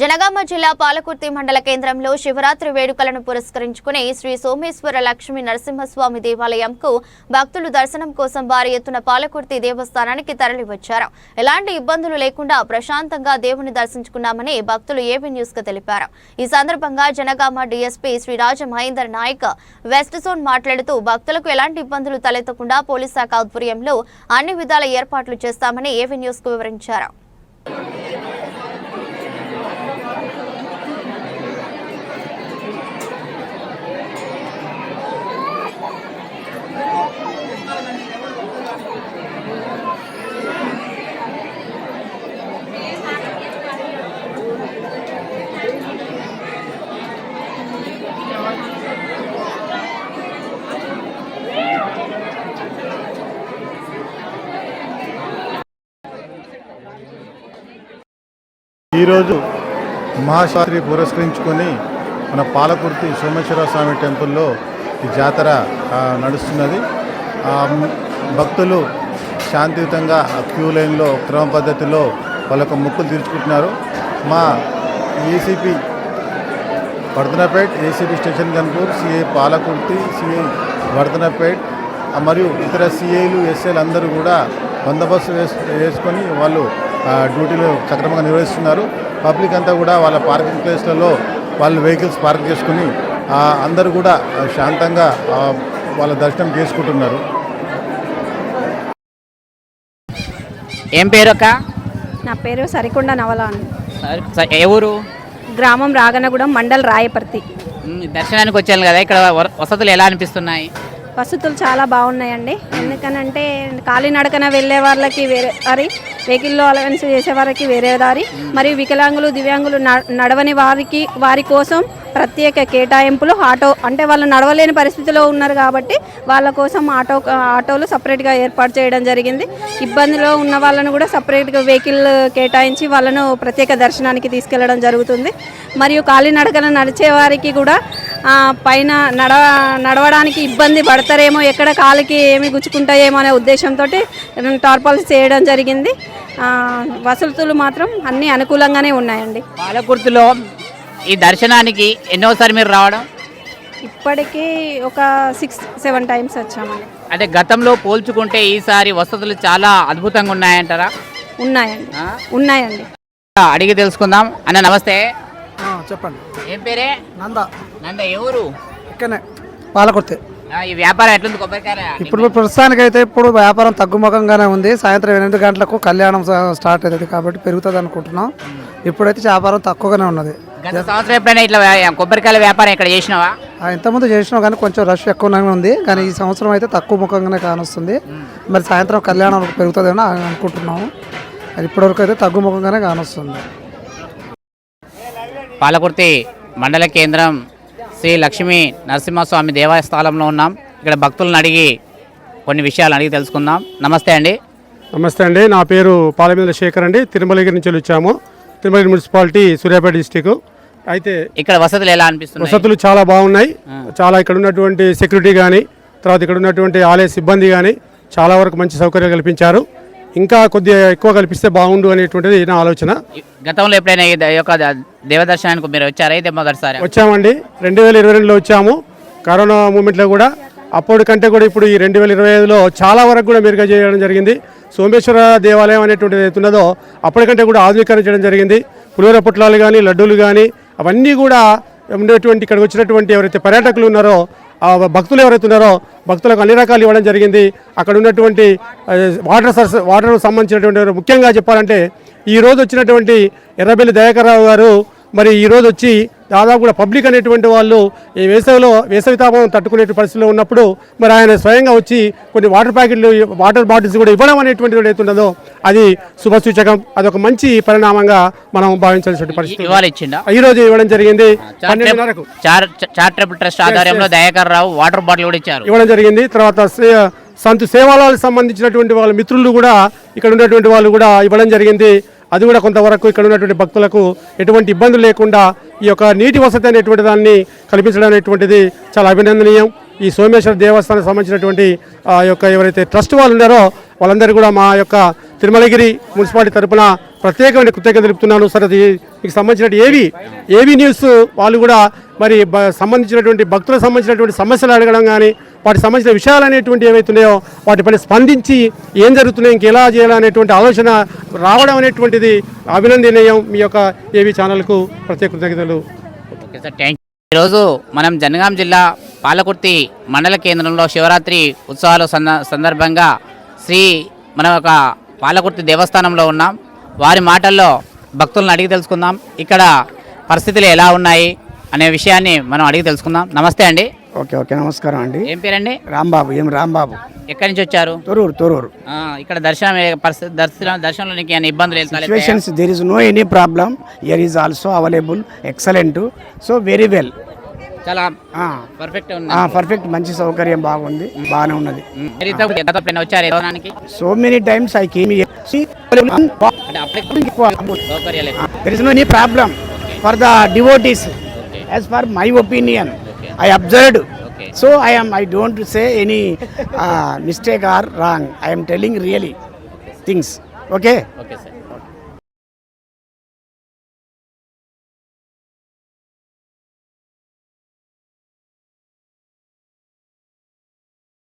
జనగామ జిల్లా పాలకుర్తి మండల కేంద్రంలో శివరాత్రి వేడుకలను పురస్కరించుకుని శ్రీ సోమేశ్వర లక్ష్మీ నరసింహస్వామి దేవాలయంకు భక్తులు దర్శనం కోసం భారీ ఎత్తున పాలకుర్తి దేవస్థానానికి తరలివచ్చారు ఎలాంటి ఇబ్బందులు లేకుండా ప్రశాంతంగా దేవుని దర్శించుకున్నామని భక్తులు ఏబీ న్యూస్ కు తెలిపారు ఈ సందర్భంగా Jangaon DSP Sriraja Mahender Nayak west zone మాట్లాడుతూ భక్తులకు ఎలాంటి ఇబ్బందులు తలెత్తకుండా పోలీస్ శాఖ ఆధ్వర్యంలో అన్ని విధాల ఏర్పాట్లు చేస్తామని ఏవీ న్యూస్ కు వివరించారు ఈరోజు మహాశాస్త్రి పురస్కరించుకొని మన పాలకుర్తి సోమేశ్వర స్వామి టెంపుల్లో ఈ జాతర నడుస్తున్నది భక్తులు శాంతియుతంగా క్యూ లైన్లో క్రమ పద్ధతిలో వాళ్ళకు మొక్కులు తీర్చుకుంటున్నారు మా ACP Vardhannapet ACP station Kanpur CA Palakurthi CI Vardhannapet మరియు ఇతర సిఏలు ఎస్ఏలు అందరూ కూడా బందోబస్తు వేసుకొని వాళ్ళు డ్యూటీలు సక్రమంగా నిర్వహిస్తున్నారు పబ్లిక్ అంతా కూడా వాళ్ళ పార్కింగ్ ప్లేస్లలో వాళ్ళ వెహికల్స్ పార్క్ చేసుకుని అందరూ కూడా శాంతంగా వాళ్ళ దర్శనం చేసుకుంటున్నారు ఏం పేరు అక్క నా పేరు సరికొండ నవలాన్ ఎవరు గ్రామం రాగనగూడెం మండల్ రాయపర్తి దర్శనానికి వచ్చాను కదా ఇక్కడ వసతులు ఎలా అనిపిస్తున్నాయి వసతులు చాలా బాగున్నాయండి ఎందుకనంటే కాలినడకన వెళ్ళే వాళ్ళకి వేరే దారి వెహికల్లో అలవెన్స్ చేసే వారికి వేరే దారి మరియు వికలాంగులు దివ్యాంగులు నడవని వారికి వారి కోసం ప్రత్యేక కేటాయింపులు ఆటో అంటే వాళ్ళు నడవలేని పరిస్థితిలో ఉన్నారు కాబట్టి వాళ్ళ కోసం ఆటో ఆటోలు సపరేట్గా ఏర్పాటు చేయడం జరిగింది ఇబ్బందిలో ఉన్న వాళ్ళను కూడా సపరేట్గా వెహికల్ కేటాయించి వాళ్ళను ప్రత్యేక దర్శనానికి తీసుకెళ్లడం జరుగుతుంది మరియు కాలినడకన నడిచే వారికి కూడా పైన నడ నడవడానికి ఇబ్బంది పడతారేమో ఎక్కడ కాలికి ఏమి గుచ్చుకుంటాయేమో అనే ఉద్దేశంతో టార్పాల్స్ చేయడం జరిగింది వసతులు మాత్రం అన్నీ అనుకూలంగానే ఉన్నాయండి పాలకుర్తిలో ఈ దర్శనానికి ఎన్నోసారి మీరు రావడం ఇప్పటికీ ఒక సిక్స్ సెవెన్ టైమ్స్ వచ్చామండి అంటే గతంలో పోల్చుకుంటే ఈసారి వసతులు చాలా అద్భుతంగా ఉన్నాయంటారా ఉన్నాయండి ఉన్నాయండి అడిగి తెలుసుకుందాం అన్న నమస్తే చెప్పండి ఏం పేరే నంద నంద ఎవరు ఇక్కడనే పాలకొడితే ఈ వ్యాపారం ఎట్లుంది కొబ్బరికాయ ఇప్పుడు ప్రస్తుతానికైతే ఇప్పుడు వ్యాపారం తగ్గుముఖంగానే ఉంది సాయంత్రం ఎనిమిది గంటలకు కళ్యాణం స్టార్ట్ అవుతుంది కాబట్టి పెరుగుతుంది అనుకుంటున్నాం ఇప్పుడైతే వ్యాపారం తక్కువగానే ఉన్నది గత సంవత్సరం ఎప్పుడైనా ఇట్లా కొబ్బరికాయల వ్యాపారం ఇక్కడ చేసినావా ఇంతకుముందు చేసినావు కానీ కొంచెం రష్ ఎక్కువగానే ఉంది కానీ ఈ సంవత్సరం అయితే తక్కువ ముఖంగానే కానొస్తుంది మరి సాయంత్రం కళ్యాణం పెరుగుతుందని అనుకుంటున్నాము అది ఇప్పటివరకు అయితే తగ్గు ముఖంగానే కానొస్తుంది పాలకుర్తి మండల కేంద్రం శ్రీ లక్ష్మీ నరసింహస్వామి దేవస్థానంలో ఉన్నాం ఇక్కడ భక్తులను అడిగి కొన్ని విషయాలు అడిగి తెలుసుకుందాం నమస్తే అండి నమస్తే అండి నా పేరు పాలమీంద్ర శేఖర్ అండి తిరుమలగిరి నుంచి వచ్చాము తిరుమలగిరి మున్సిపాలిటీ సూర్యాపేట డిస్టిక్ అయితే ఇక్కడ వసతులు ఎలా అనిపిస్తుంది వసతులు చాలా బాగున్నాయి చాలా ఇక్కడ ఉన్నటువంటి సెక్యూరిటీ కానీ తర్వాత ఇక్కడ ఉన్నటువంటి ఆలయ సిబ్బంది కానీ చాలా వరకు మంచి సౌకర్యాలు కల్పించారు ఇంకా కొద్దిగా ఎక్కువ కల్పిస్తే బాగుండు అనేటువంటిది నా ఆలోచన గతంలో ఎప్పుడైనా దేవదర్శనానికి మీరు వచ్చారా మొదటిసారి వచ్చామండి రెండు వేల ఇరవై రెండులో వచ్చాము కరోనా మూమెంట్లో కూడా అప్పటి కంటే కూడా ఇప్పుడు ఈ రెండు వేల ఇరవై ఐదులో చాలా వరకు కూడా మెరుగ్గా చేయడం జరిగింది సోమేశ్వర దేవాలయం అనేటువంటిది ఉన్నదో అప్పటికంటే కూడా ఆధునీకరణ చేయడం జరిగింది పులిహోర పొట్లాలు కానీ లడ్డూలు కానీ అవన్నీ కూడా ఉండేటువంటి ఇక్కడికి వచ్చినటువంటి ఎవరైతే పర్యాటకులు ఉన్నారో భక్తులు ఎవరైతే ఉన్నారో భక్తులకు అన్ని రకాలు ఇవ్వడం జరిగింది అక్కడ ఉన్నటువంటి వాటర్ సర్స్ వాటర్ సంబంధించినటువంటి ముఖ్యంగా చెప్పాలంటే ఈరోజు వచ్చినటువంటి ఎర్రబెల్లి దయాకర్రావు గారు మరి ఈరోజు వచ్చి దాదాపు కూడా పబ్లిక్ అనేటువంటి వాళ్ళు ఈ వేసవిలో వేసవి తాపం తట్టుకునే పరిస్థితిలో ఉన్నప్పుడు మరి ఆయన స్వయంగా వచ్చి కొన్ని వాటర్ ప్యాకెట్లు వాటర్ బాటిల్స్ కూడా ఇవ్వడం అనేటువంటి ఏదైతుందో అది శుభ సూచకం అదొక మంచి పరిణామంగా మనం భావించాల్సిన పరిస్థితి ఈ రోజు ఇవ్వడం జరిగింది రావు వాటర్ బాటిల్ కూడా ఇచ్చారు ఇవ్వడం జరిగింది తర్వాత సంతు సేవాలకు సంబంధించినటువంటి వాళ్ళ మిత్రులు కూడా ఇక్కడ ఉన్నటువంటి వాళ్ళు కూడా ఇవ్వడం జరిగింది అది కూడా కొంతవరకు ఇక్కడ ఉన్నటువంటి భక్తులకు ఎటువంటి ఇబ్బందులు లేకుండా ఈ యొక్క నీటి వసతి అనేటువంటి దాన్ని కల్పించడం అనేటువంటిది చాలా అభినందనీయం ఈ సోమేశ్వర దేవస్థానం సంబంధించినటువంటి ఆ యొక్క ఎవరైతే ట్రస్ట్ వాళ్ళు ఉన్నారో వాళ్ళందరూ కూడా మా యొక్క తిరుమలగిరి మున్సిపాలిటీ తరపున ప్రత్యేకమైన కృతజ్ఞత తెలుపుతున్నాను సరే మీకు సంబంధించినటువంటి ఏవి ఏవి న్యూస్ వాళ్ళు కూడా మరి సంబంధించినటువంటి భక్తులకు సంబంధించినటువంటి సమస్యలు అడగడం కానీ వాటికి సంబంధించిన విషయాలు అనేటువంటి ఏవైతున్నాయో వాటిపై స్పందించి ఏం జరుగుతున్నాయి ఇంకెలా చేయాలనేటువంటి ఆలోచన రావడం అనేటువంటిది అభినందనీయం మీ యొక్క ఏవి ఛానల్కు ప్రత్యేక కృతజ్ఞతలు ఈరోజు మనం జనగాం జిల్లా పాలకుర్తి మండల కేంద్రంలో శివరాత్రి ఉత్సవాల సందర్భంగా శ్రీ మన ఒక పాలకుర్తి దేవస్థానంలో ఉన్నాం వారి మాటల్లో భక్తులను అడిగి తెలుసుకుందాం ఇక్కడ పరిస్థితులు ఎలా ఉన్నాయి అనే విషయాన్ని మనం అడిగి తెలుసుకుందాం నమస్తే అండి ఓకే ఓకే నమస్కారం అండి ఏం పేరండి రాంబాబు ఏం రాంబాబు ఎక్కడి నుంచి వచ్చారు తొరూరు తొరూరు ఇక్కడ దర్శనం దర్శనం దర్శనంలో నీకు ఏమైనా ఇబ్బందులు లేదు situations there is no any problem here is also available excellent so very well చాలా పర్ఫెక్ట్ పర్ఫెక్ట్ మంచి సౌకర్యం బాగుంది బాగానే ఉన్నది వచ్చారు so many times I came there is no any problem for the devotees as for my opinion I observed. Okay. So I don't say any uh, mistake or wrong. I am telling really things. Okay? Okay, sir.